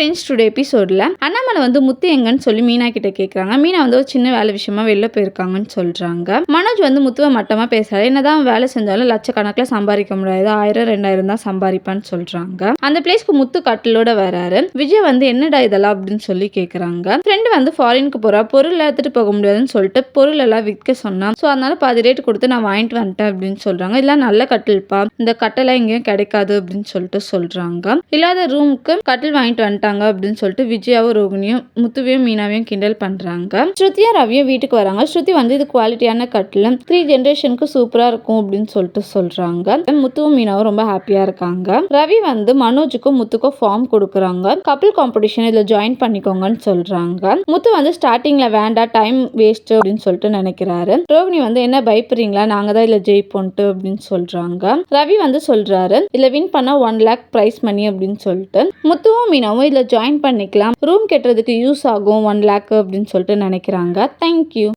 Friends today எபிசோடில் அண்ணாமலை வந்து முத்து எங்கன்னு சொல்லி மீனா கிட்ட கேட்குறாங்க மீனா வந்து ஒரு சின்ன வேலை விஷயமா வெளில போயிருக்காங்கன்னு சொல்கிறாங்க மனோஜ் வந்து முத்துவை மட்டமாக பேசுகிறாரு என்னதான் வேலை செஞ்சாலும் லட்சக்கணக்கில் சம்பாதிக்க முடியாது. ஆயிரம் ரெண்டாயிரம் தான் சம்பாதிப்பான்னு சொல்கிறாங்க அந்த பிளேஸ்க்கு முத்து கட்டிலோட வராரு. விஜய் வந்து என்னடா இதெல்லாம் அப்படின்னு சொல்லி கேட்குறாங்க ஃப்ரெண்டு வந்து ஃபாரினுக்கு போகிறா பொருள் எடுத்துகிட்டு போக முடியாதுன்னு சொல்லிட்டு பொருள் எல்லாம் விற்க சொன்னான். ஸோ அதனால பாதி ரேட் கொடுத்து நான் வாங்கிட்டு வந்துட்டேன் அப்படின்னு சொல்கிறாங்க இல்லை நல்ல கட்டில்ப்பா இந்த கட்டெல்லாம் எங்கேயும் கிடைக்காது அப்படின்னு சொல்லிட்டு சொல்கிறாங்க இல்லாத ரூமுக்கு கட்டில் வாங்கிட்டு வந்துட்டாங்க அப்படின்னு சொல்லிட்டு விஜயாவும் ரோகிணியும் முத்துவையும் மீனாவையும் கிண்டல் பண்ணுறாங்க ஸ்ருதியா ரவியும் வீட்டுக்கு வராங்க. ஸ்ருதி வந்து இது குவாலிட்டியான கட்டில் த்ரீ ஜென்ரேஷனுக்கு சூப்பராக இருக்கும் அப்படின்னு சொல்லிட்டு சொல்கிறாங்க முத்துவும் மீனாவும் ரொம்ப ஹாப்பியாக இருக்காங்க. ரவி வந்து மனோஜுக்கும் முத்துக்கும் ஃபார்ம் கொடுக்குறாங்க. கப்பிள் காம்படிஷன் இதில் ஜாயின் பண்ணிக்கோங்கன்னு சொல்கிறாங்க முத்து வந்து ஸ்டார்டிங்கில் வேண்டாம் டைம் வேஸ்ட்டு அப்படின்னு சொல்லிட்டு நினைக்கிறாரு. ரோகிணி வந்து என்ன பயப்படுறீங்களா? நாங்கள் தான் இதில் ஜெயிப்போன்ட்டு அப்படின்னு சொல்கிறாங்க ரவி வந்து சொல்கிறாரு இதில் வின் பண்ணால் ஒன் லேக் ப்ரைஸ் மணி அப்படின்னு சொல்லிட்டு. முத்துவும் மீனாவும் இதில் ஜாயின் பண்ணிக்கலாம். ரூம் கட்டுறதுக்கு யூஸ் ஆகும். ஒன் லேக் அப்படின்னு சொல்லிட்டு நினைக்கிறாங்க. தேங்க்யூ